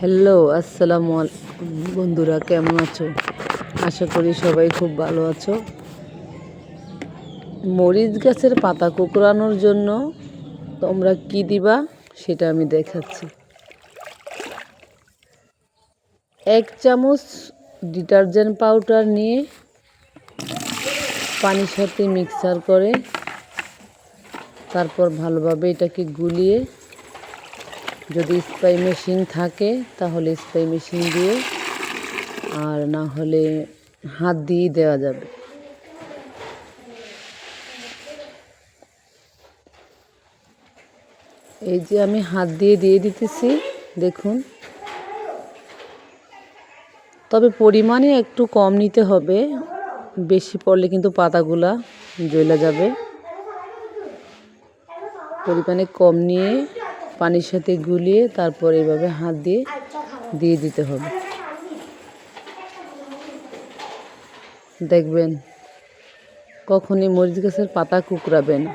Hello আসসালামু আলাইকুম বন্ধুরা, কেমন আছো? আশা করি সবাই খুব ভালো আছো। মরিচ গাছের পাতা কুকরানোর জন্য তোমরা কি দিবা সেটা আমি দেখাচ্ছি। এক চামচ ডিটারজেন্ট পাউডার নিয়ে পানির সাথে মিক্সার করে তারপর ভালোভাবে এটাকে গুলিয়ে যদি স্প্রে মেশিন থাকে, তাহলে স্প্রে মেশিন দিয়ে আর না হলে হাত দিয়েই দেওয়া যাবে। এই যে আমি হাত দিয়ে দিয়ে দিতেছি, দেখুন। তবে পরিমাণে একটু কম নিতে হবে, বেশি পড়লে কিন্তু পাতাগুলা জ্বলে যাবে। পরিমাণে কম নিয়ে পানির সাথে গুলিয়ে তারপর এভাবে হাত দিয়ে দিয়ে দিতে হবে। দেখবেন কখনই মরিচ গাছের পাতা কুকরাবে না।